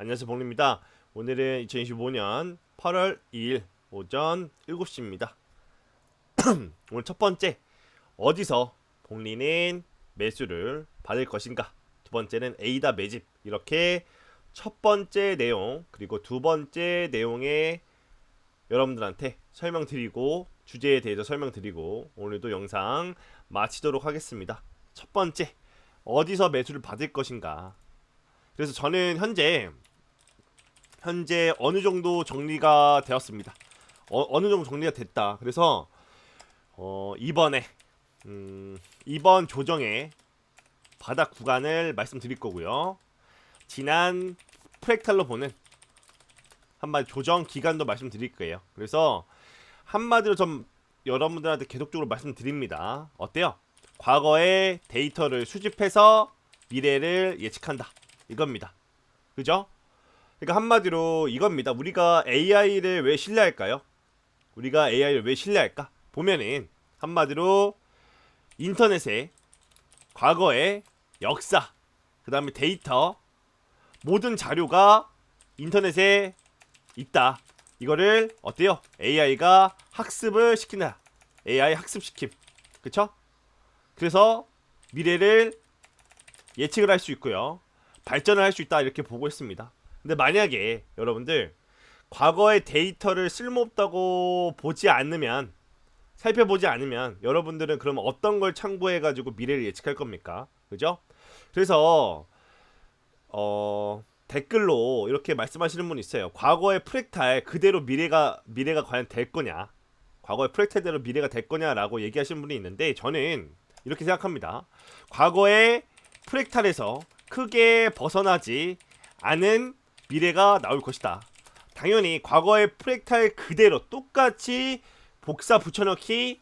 안녕하세요 봉리입니다. 오늘은 2025년 8월 2일 오전 7시입니다. 오늘 첫 번째 어디서 봉리는 매수를 받을 것인가? 두 번째는 에이다 매집 이렇게 첫 번째 내용 그리고 두 번째 내용에 여러분들한테 설명드리고 주제에 대해서 설명드리고 오늘도 영상 마치도록 하겠습니다. 첫 번째 어디서 매수를 받을 것인가? 그래서 저는 현재 현재 어느 정도 정리가 되었습니다. 어, 느 정도 정리가 됐다. 그래서 어, 이번에 음, 이번 조정의 바닥 구간을 말씀드릴 거고요. 지난 프랙탈로 보는 한마디 조정 기간도 말씀드릴 거예요. 그래서 한마디로 좀 여러분들한테 계속적으로 말씀드립니다. 어때요? 과거의 데이터를 수집해서 미래를 예측한다. 이겁니다. 그죠? 그러니까 한마디로 이겁니다. 우리가 AI를 왜 신뢰할까요? 우리가 AI를 왜 신뢰할까? 보면은 한마디로 인터넷에 과거의 역사, 그 다음에 데이터, 모든 자료가 인터넷에 있다. 이거를 어때요? AI가 학습을 시킨다. AI 학습시킴. 그쵸? 그래서 미래를 예측을 할 수 있고요. 발전을 할 수 있다. 이렇게 보고 있습니다. 근데 만약에 여러분들 과거의 데이터를 쓸모없다고 보지 않으면 살펴보지 않으면 여러분들은 그럼 어떤 걸 참고해 가지고 미래를 예측할 겁니까? 그죠? 그래서 어 댓글로 이렇게 말씀하시는 분 있어요. 과거의 프랙탈 그대로 미래가 미래가 과연 될 거냐? 과거의 프랙탈대로 미래가 될 거냐라고 얘기하시는 분이 있는데 저는 이렇게 생각합니다. 과거의 프랙탈에서 크게 벗어나지 않은 미래가 나올 것이다. 당연히 과거의 프랙탈 그대로 똑같이 복사 붙여넣기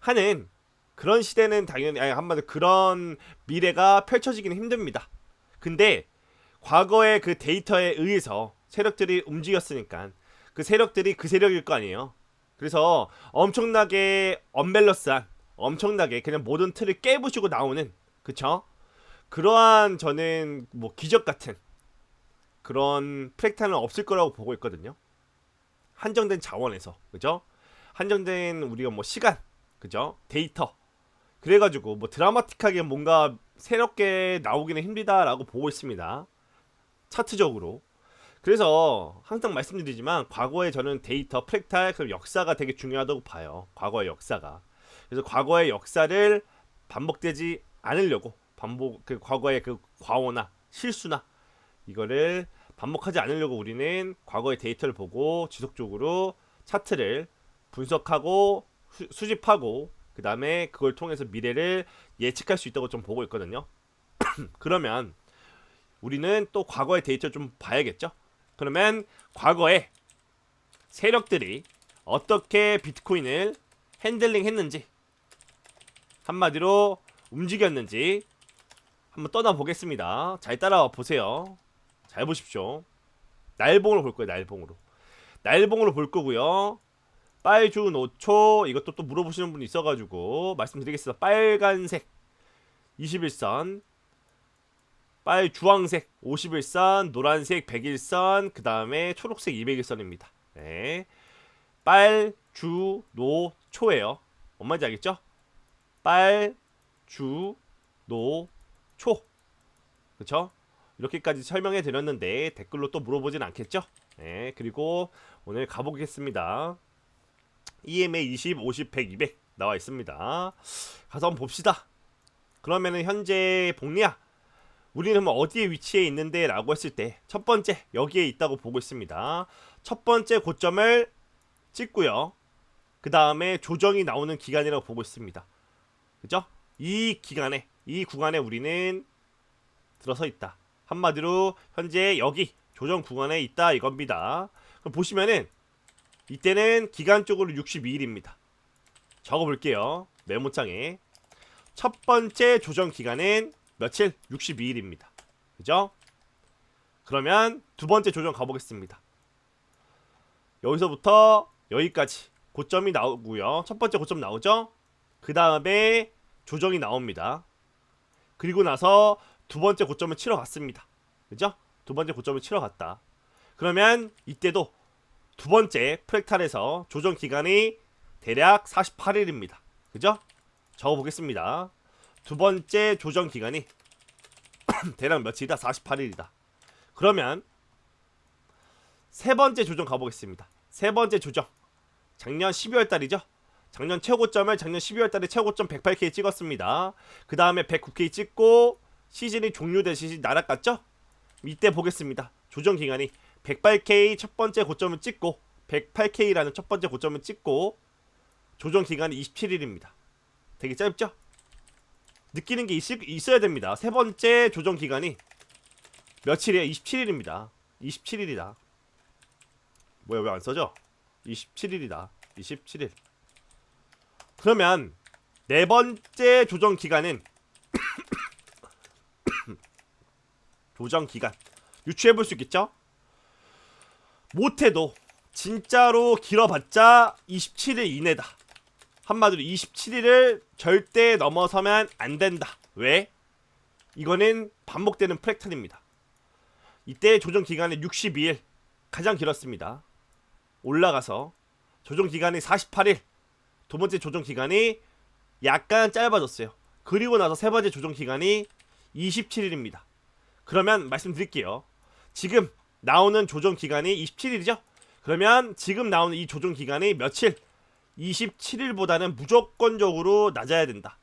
하는 그런 시대는 당연히 아니 한마디로 그런 미래가 펼쳐지기는 힘듭니다. 근데 과거의 그 데이터에 의해서 세력들이 움직였으니까 그 세력들이 그 세력일 거 아니에요. 그래서 엄청나게 언밸런스한 엄청나게 그냥 모든 틀을 깨부시고 나오는 그쵸? 그러한 저는 뭐 기적 같은 그런 프랙탈은 없을 거라고 보고 있거든요. 한정된 자원에서 그죠? 한정된 우리가 뭐 시간 그죠? 데이터 그래가지고 뭐 드라마틱하게 뭔가 새롭게 나오기는 힘들다라고 보고 있습니다. 차트적으로. 그래서 항상 말씀드리지만 과거에 저는 데이터, 프랙탈, 그 역사가 되게 중요하다고 봐요. 과거의 역사가. 그래서 과거의 역사를 반복되지 않으려고 반복 그 과거의 그 과오나 실수나 이거를 반복하지 않으려고 우리는 과거의 데이터를 보고 지속적으로 차트를 분석하고 수, 수집하고 그 다음에 그걸 통해서 미래를 예측할 수 있다고 좀 보고 있거든요. 그러면 우리는 또 과거의 데이터 좀 봐야겠죠. 그러면 과거에 세력들이 어떻게 비트코인을 핸들링 했는지 한마디로 움직였는지 한번 떠나 보겠습니다. 잘 따라와 보세요. 잘 보십시오. 날봉으로 볼 거예요. 날봉으로. 날봉으로 볼 거고요. 빨주 노초 이것도 또 물어보시는 분이 있어가지고 말씀드리겠습니다. 빨간색 21선, 빨 주황색 51선, 노란색 101선, 그 다음에 초록색 201선입니다. 네. 빨, 주, 노, 초예요. 뭔 말인지 알겠죠? 빨, 주, 노, 초. 그쵸? 이렇게까지 설명해 드렸는데 댓글로 또 물어보진 않겠죠? 네, 그리고 오늘 가보겠습니다. EMA 20, 50, 100, 200 나와 있습니다. 가서 한번 봅시다. 그러면은 현재 복리야 우리는 뭐 어디에 위치해 있는데 라고 했을 때 첫 번째 여기에 있다고 보고 있습니다. 첫 번째 고점을 찍고요. 그 다음에 조정이 나오는 기간이라고 보고 있습니다. 그죠? 이 기간에 이 구간에 우리는 들어서 있다. 한마디로 현재 여기 조정 구간에 있다 이겁니다. 보시면은 이때는 기간적으로 62일입니다. 적어 볼게요. 메모장에 첫 번째 조정 기간은 며칠? 62일입니다. 그죠? 그러면 두 번째 조정 가보겠습니다. 여기서부터 여기까지 고점이 나오고요. 첫 번째 고점 나오죠? 그 다음에 조정이 나옵니다. 그리고 나서 두 번째 고점을 치러 갔습니다. 그죠? 두 번째 고점을 치러 갔다. 그러면 이때도 두 번째 프랙탈에서 조정 기간이 대략 48일입니다. 그죠? 적어 보겠습니다. 두 번째 조정 기간이 대략 며칠이다? 48일이다. 그러면 세 번째 조정 가보겠습니다. 세 번째 조정. 작년 12월 달이죠. 작년 최고점을 작년 12월 달에 최고점 108K 찍었습니다. 그 다음에 109K 찍고 시즌이 종료되시지 날아갔죠? 이때 보겠습니다. 조정 기간이 108K 첫 번째 고점을 찍고 108K라는 첫 번째 고점을 찍고 조정 기간이 27일입니다. 되게 짧죠? 느끼는 게 있, 있어야 됩니다. 세 번째 조정 기간이 며칠이에요? 27일입니다. 27일이다. 뭐야 왜 안 써져? 27일이다. 27일. 그러면 네 번째 조정 기간은 조정 기간 유추해 볼 수 있겠죠? 못해도 진짜로 길어봤자 27일 이내다. 한마디로 27일을 절대 넘어서면 안 된다. 왜? 이거는 반복되는 프랙탈입니다. 이때 조정 기간은 62일 가장 길었습니다. 올라가서 조정 기간이 48일 두 번째 조정 기간이 약간 짧아졌어요. 그리고 나서 세 번째 조정 기간이 27일입니다. 그러면 말씀드릴게요. 지금 나오는 조정 기간이 27일이죠? 그러면 지금 나오는 이 조정 기간이 며칠? 27일보다는 무조건적으로 낮아야 된다.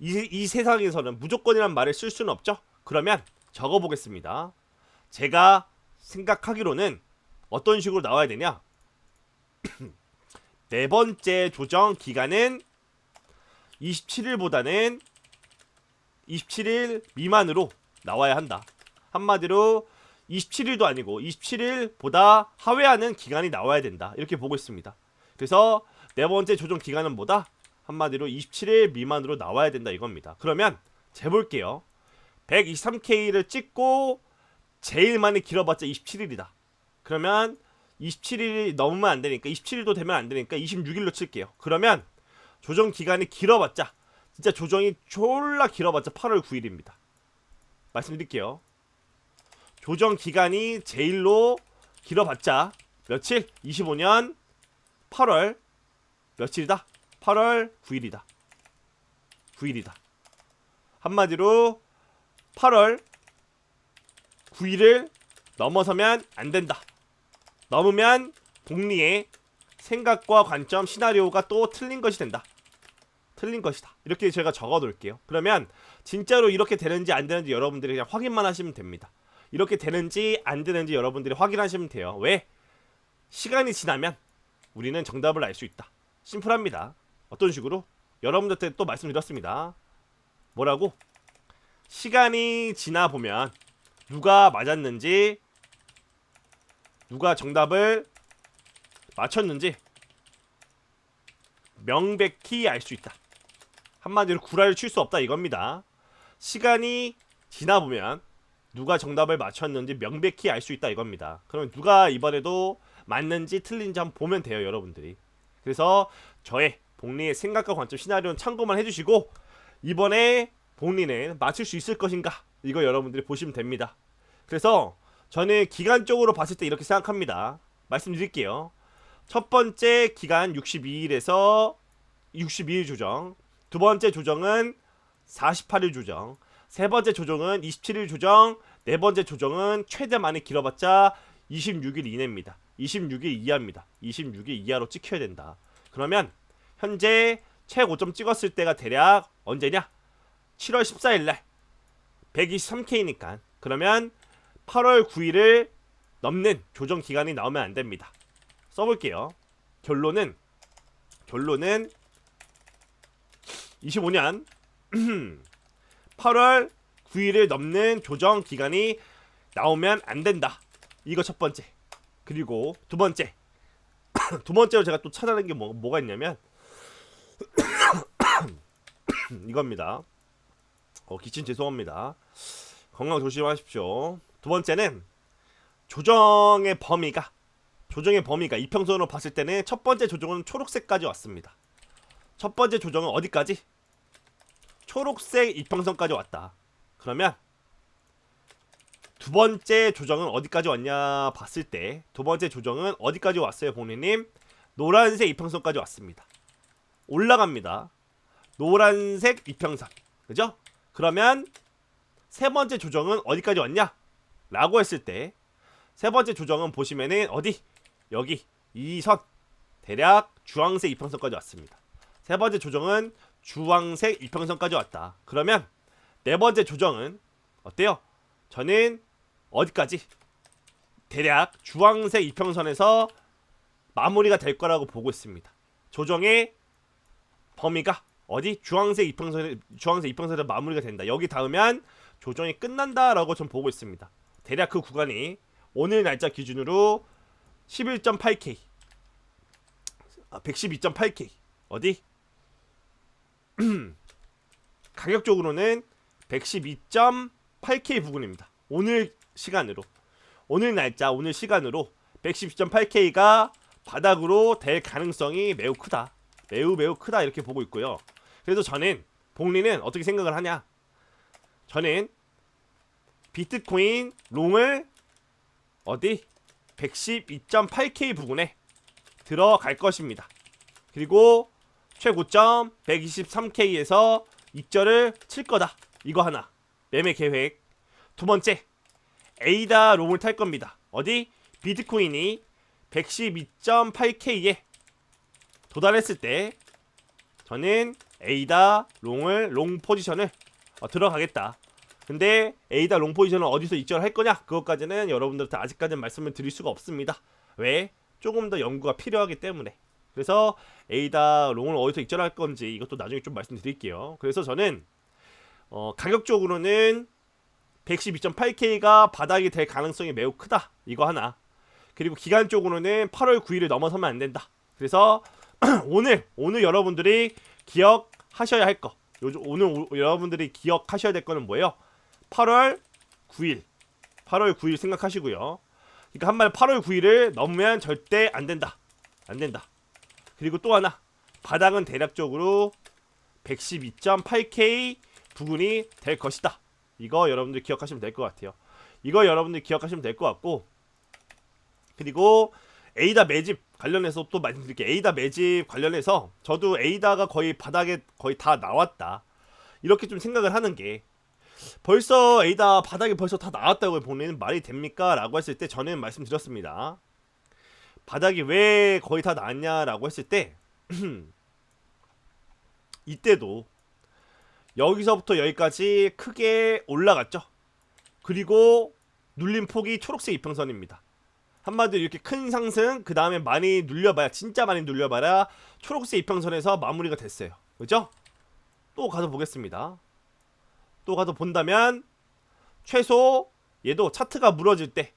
이, 이 세상에서는 무조건이란 말을 쓸 수는 없죠? 그러면 적어보겠습니다. 제가 생각하기로는 어떤 식으로 나와야 되냐? 네 번째 조정 기간은 27일보다는 27일 미만으로 나와야 한다. 한마디로 27일도 아니고 27일보다 하회하는 기간이 나와야 된다. 이렇게 보고 있습니다. 그래서 네 번째 조정 기간은 뭐다? 한마디로 27일 미만으로 나와야 된다 이겁니다. 그러면 재볼게요. 123K를 찍고 제일 많이 길어봤자 27일이다. 그러면 27일이 넘으면 안 되니까 27일도 되면 안 되니까 26일로 칠게요. 그러면 조정 기간이 길어봤자 진짜 조정이 졸라 길어봤자 8월 9일입니다. 말씀드릴게요. 조정 기간이 제일로 길어봤자 며칠? 25년 8월 며칠이다? 8월 9일이다. 9일이다. 한마디로 8월 9일을 넘어서면 안 된다. 넘으면 복리의 생각과 관점, 시나리오가 또 틀린 것이 된다. 틀린 것이다. 이렇게 제가 적어 놓을게요. 그러면 진짜로 이렇게 되는지 안 되는지 여러분들이 그냥 확인만 하시면 됩니다. 이렇게 되는지 안 되는지 여러분들이 확인하시면 돼요. 왜? 시간이 지나면 우리는 정답을 알 수 있다. 심플합니다. 어떤 식으로? 여러분들한테 또 말씀드렸습니다. 뭐라고? 시간이 지나 보면 누가 맞았는지 누가 정답을 맞췄는지 명백히 알 수 있다. 한마디로 구라를 칠 수 없다 이겁니다. 시간이 지나 보면 누가 정답을 맞췄는지 명백히 알 수 있다 이겁니다. 그럼 누가 이번에도 맞는지 틀린지 한번 보면 돼요, 여러분들이. 그래서 저의 복리의 생각과 관점 시나리오는 참고만 해주시고 이번에 복리는 맞출 수 있을 것인가 이거 여러분들이 보시면 됩니다. 그래서 저는 기간적으로 봤을 때 이렇게 생각합니다. 말씀드릴게요. 첫 번째 기간 62일에서 62일 조정, 두 번째 조정은 48일 조정, 세 번째 조정은 27일 조정, 네 번째 조정은 최대 많이 길어봤자 26일 이내입니다. 26일 이하입니다. 26일 이하로 찍혀야 된다. 그러면 현재 최고점 찍었을 때가 대략 언제냐? 7월 14일 날 123K니까 그러면 8월 9일을 넘는 조정 기간이 나오면 안 됩니다. 써볼게요. 결론은 결론은 25년 8월 9일을 넘는 조정 기간이 나오면 안 된다. 이거 첫 번째. 그리고 두 번째. 두 번째로 제가 또 찾아낸 게 뭐, 뭐가 있냐면 이겁니다. 어, 기침 죄송합니다. 건강 조심하십시오. 두 번째는 조정의 범위가 조정의 범위가 이평선으로 봤을 때는 첫 번째 조정은 초록색까지 왔습니다. 첫 번째 조정은 어디까지? 초록색 이평선까지 왔다. 그러면 두 번째 조정은 어디까지 왔냐 봤을 때 두 번째 조정은 어디까지 왔어요, 봉리님? 노란색 이평선까지 왔습니다. 올라갑니다. 노란색 이평선. 그죠? 그러면 세 번째 조정은 어디까지 왔냐? 라고 했을 때 세 번째 조정은 보시면은 어디? 여기 이 선 대략 주황색 이평선까지 왔습니다. 세 번째 조정은 주황색 이평선까지 왔다. 그러면 네 번째 조정은 어때요? 저는 어디까지? 대략 주황색 이평선에서 마무리가 될 거라고 보고 있습니다. 조정의 범위가 어디 주황색 이평선 주황색 이평선에 마무리가 된다. 여기 닿으면 조정이 끝난다라고 좀 보고 있습니다. 대략 그 구간이 오늘 날짜 기준으로 11.8K 아, 112.8K 어디? 가격적으로는 112.8K 부근입니다. 오늘 시간으로 오늘 날짜 오늘 시간으로 112.8K가 바닥으로 될 가능성이 매우 크다. 매우 매우 크다 이렇게 보고 있고요. 그래서 저는 복리는 어떻게 생각을 하냐? 저는 비트코인 롱을 어디 112.8K 부근에 들어갈 것입니다. 그리고 최고점 123K에서 익절을 칠 거다. 이거 하나. 매매 계획. 두 번째. 에이다 롱을 탈 겁니다. 어디? 비트코인이 112.8K에 도달했을 때 저는 에이다 롱을 롱 포지션을 어, 들어가겠다. 근데 에이다 롱 포지션을 어디서 입절할 거냐? 그것까지는 여러분들한테 아직까지는 말씀을 드릴 수가 없습니다. 왜? 조금 더 연구가 필요하기 때문에. 그래서 에이다 롱을 어디서 입절할 건지 이것도 나중에 좀 말씀드릴게요. 그래서 저는 어, 가격적으로는 112.8K가 바닥이 될 가능성이 매우 크다. 이거 하나. 그리고 기간적으로는 8월 9일을 넘어서면 안 된다. 그래서 오늘 오늘 여러분들이 기억하셔야 할 거. 요즘 오늘 오- 여러분들이 기억하셔야 될 거는 뭐예요? 8월 9일. 8월 9일 생각하시고요. 그러니까 한번 8월 9일을 넘으면 절대 안 된다. 안 된다. 그리고 또 하나. 바닥은 대략적으로 112.8K 부근이 될 것이다. 이거 여러분들 기억하시면 될 것 같아요. 이거 여러분들 기억하시면 될 것 같고 그리고 에이다 매집 관련해서 또 말씀드릴게요. 에이다 매집 관련해서 저도 에이다가 거의 바닥에 거의 다 나왔다. 이렇게 좀 생각을 하는 게 벌써 에이다 바닥에 벌써 다 나왔다고 보내는 말이 됩니까? 라고 했을 때 저는 말씀드렸습니다. 바닥이 왜 거의 다 나왔냐라고 했을 때 이때도 여기서부터 여기까지 크게 올라갔죠. 그리고 눌린 폭이 초록색 이평선입니다. 한마디로 이렇게 큰 상승 그 다음에 많이 눌려봐야 진짜 많이 눌려봐야 초록색 이평선에서 마무리가 됐어요. 그죠? 또 가서 보겠습니다. 또 가서 본다면 최소 얘도 차트가 무너질 때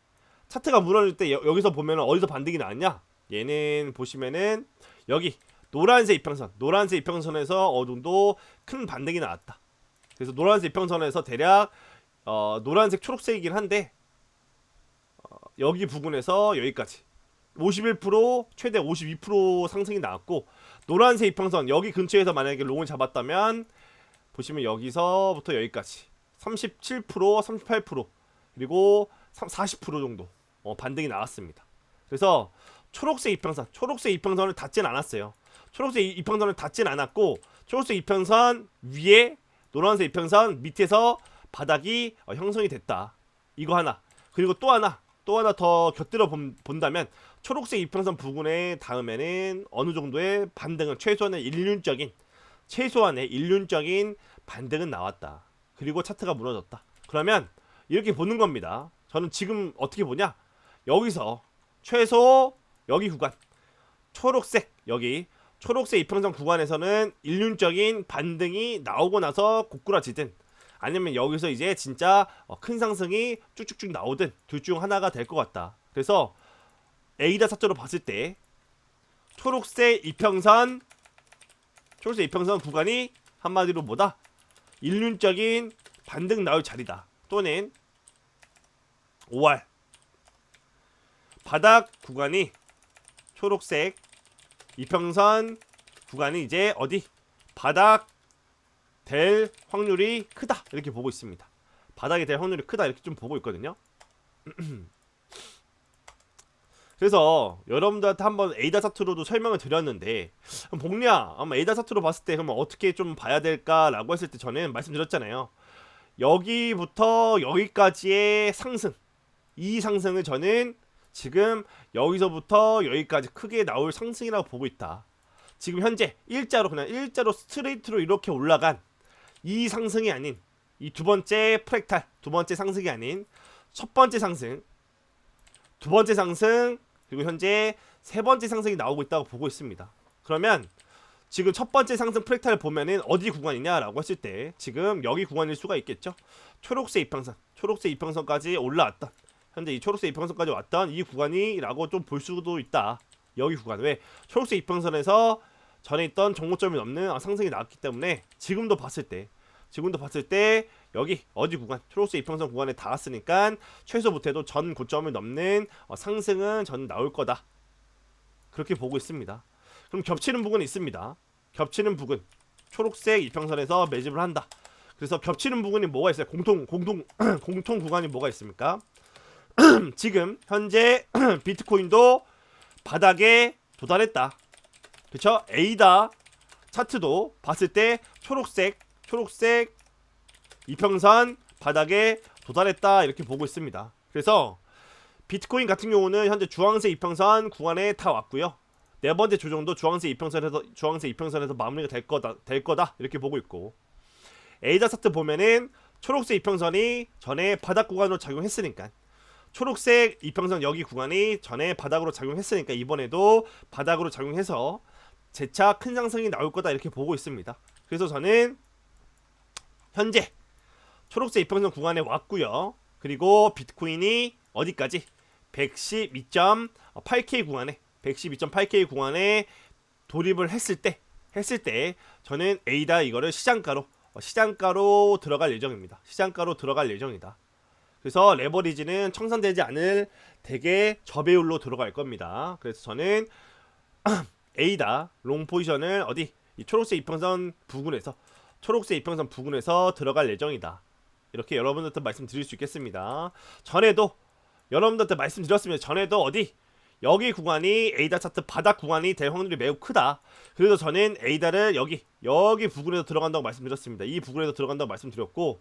차트가 무너질 때 여, 여기서 보면 어디서 반등이 나왔냐? 얘는 보시면은 여기 노란색 이평선 노란색 이평선에서 어느 정도 큰 반등이 나왔다. 그래서 노란색 이평선에서 대략 어, 노란색 초록색이긴 한데 어, 여기 부분에서 여기까지 51% 최대 52% 상승이 나왔고 노란색 이평선 여기 근처에서 만약에 롱을 잡았다면 보시면 여기서부터 여기까지 37% 38% 그리고 40% 정도 어, 반등이 나왔습니다. 그래서 초록색 이평선 초록색 이평선을 닿진 않았어요. 초록색 이- 이평선을 닿진 않았고 초록색 이평선 위에 노란색 이평선 밑에서 바닥이 어, 형성이 됐다. 이거 하나. 그리고 또 하나. 또 하나 더 곁들여 본, 본다면 초록색 이평선 부근에 닿으면은 어느 정도의 반등은 최소한의 일륜적인 최소한의 일륜적인 반등은 나왔다. 그리고 차트가 무너졌다. 그러면 이렇게 보는 겁니다. 저는 지금 어떻게 보냐? 여기서 최소 여기 구간 초록색 여기 초록색 이평선 구간에서는 일륜적인 반등이 나오고 나서 고꾸라지든 아니면 여기서 이제 진짜 어, 큰 상승이 쭉쭉쭉 나오든 둘 중 하나가 될 것 같다. 그래서 에이다 사조로 봤을 때 초록색 이평선 초록색 이평선 구간이 한마디로 뭐다? 일륜적인 반등 나올 자리다. 또는 5월 바닥 구간이 초록색 이평선 구간이 이제 어디 바닥 될 확률이 크다 이렇게 보고 있습니다. 바닥이 될 확률이 크다 이렇게 좀 보고 있거든요. 그래서 여러분들한테 한번 에이다 사투로도 설명을 드렸는데 복리야 아마 에이다 사투로 봤을 때 그러면 어떻게 좀 봐야 될까라고 했을 때 저는 말씀드렸잖아요 여기부터 여기까지의 상승 이 상승을 저는 지금 여기서부터 여기까지 크게 나올 상승이라고 보고 있다 지금 현재 일자로 그냥 일자로 스트레이트로 이렇게 올라간 이 상승이 아닌 이 두 번째 프랙탈 두 번째 상승이 아닌 첫 번째 상승 두 번째 상승 그리고 현재 세 번째 상승이 나오고 있다고 보고 있습니다. 그러면 지금 첫 번째 상승 프랙탈을 보면은 어디 구간이냐라고 했을 때 지금 여기 구간일 수가 있겠죠. 초록색 이평선, 초록색 이평선까지 올라왔던 현재 이 초록색 이평선까지 왔던 이 구간이라고 좀 볼 수도 있다. 여기 구간. 왜? 초록색 이평선에서 전에 있던 정고점이 넘는 상승이 나왔기 때문에 지금도 봤을 때 지금도 봤을 때 여기 어디 구간? 초록색 이평선 구간에 닿았으니까 최소 못해도 전 고점을 넘는 어, 상승은 전 나올 거다. 그렇게 보고 있습니다. 그럼 겹치는 부분이 있습니다. 겹치는 부분. 초록색 이평선에서 매집을 한다. 그래서 겹치는 부분이 뭐가 있어요? 공통 공통 공통 구간이 뭐가 있습니까 지금 현재 비트코인도 바닥에 도달했다. 그쵸? 에이다 차트도 봤을 때 초록색 초록색 이평선 바닥에 도달했다. 이렇게 보고 있습니다. 그래서 비트코인 같은 경우는 현재 주황색 이평선 구간에 다 왔고요. 네 번째 조정도 주황색 이평선에서 주황색 이평선에서 마무리가 될 거다 될 거다. 이렇게 보고 있고. 에이다 차트 보면은 초록색 이평선이 전에 바닥 구간으로 작용했으니까 초록색 이평선 여기 구간이 전에 바닥으로 작용했으니까 이번에도 바닥으로 작용해서 재차 큰 상승이 나올 거다 이렇게 보고 있습니다. 그래서 저는 현재 초록색 이평선 구간에 왔고요. 그리고 비트코인이 어디까지 112.8K 구간에 112.8K 구간에 돌입을 했을 때 했을 때 저는 에이다 이거를 시장가로 어, 시장가로 들어갈 예정입니다. 시장가로 들어갈 예정이다. 그래서 레버리지는 청산되지 않을 대개 저배율로 들어갈 겁니다. 그래서 저는 에이다 롱 포지션을 어디 이 초록색 이평선 부근에서 초록색 이평선 부근에서 들어갈 예정이다. 이렇게 여러분들한테 말씀드릴 수 있겠습니다. 전에도 여러분들한테 말씀드렸습니다. 전에도 어디 여기 구간이 에이다 차트 바닥 구간이 될 확률이 매우 크다. 그래서 저는 에이다를 여기 여기 부근에서 들어간다고 말씀드렸습니다. 이 부근에서 들어간다고 말씀드렸고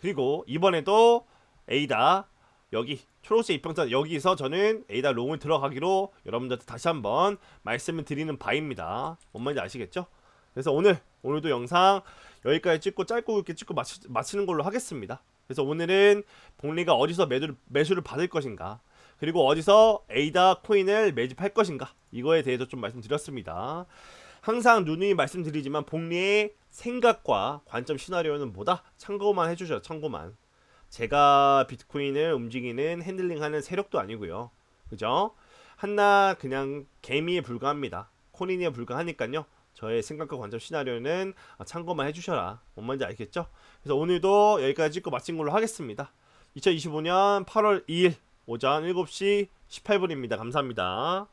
그리고 이번에도 에이다 여기 초록색 이평선 여기서 저는 에이다 롱을 들어가기로 여러분들한테 다시 한번 말씀을 드리는 바입니다. 뭔 말인지 아시겠죠? 그래서 오늘 오늘도 영상 여기까지 찍고 짧고 굵게 찍고 마치, 마치는 걸로 하겠습니다. 그래서 오늘은 복리가 어디서 매수를, 매수를 받을 것인가 그리고 어디서 에이다 코인을 매집할 것인가 이거에 대해서 좀 말씀드렸습니다. 항상 누누이 말씀드리지만 복리의 생각과 관점 시나리오는 뭐다? 참고만 해주셔 참고만. 제가 비트코인을 움직이는 핸들링하는 세력도 아니고요. 그죠? 한나 그냥 개미에 불과합니다. 코인에 불과하니까요. 저의 생각과 관점 시나리오는 참고만 해주셔라. 뭔 말인지 알겠죠? 그래서 오늘도 여기까지 찍고 마친 걸로 하겠습니다. 2025년 8월 2일 오전 7시 18분입니다. 감사합니다.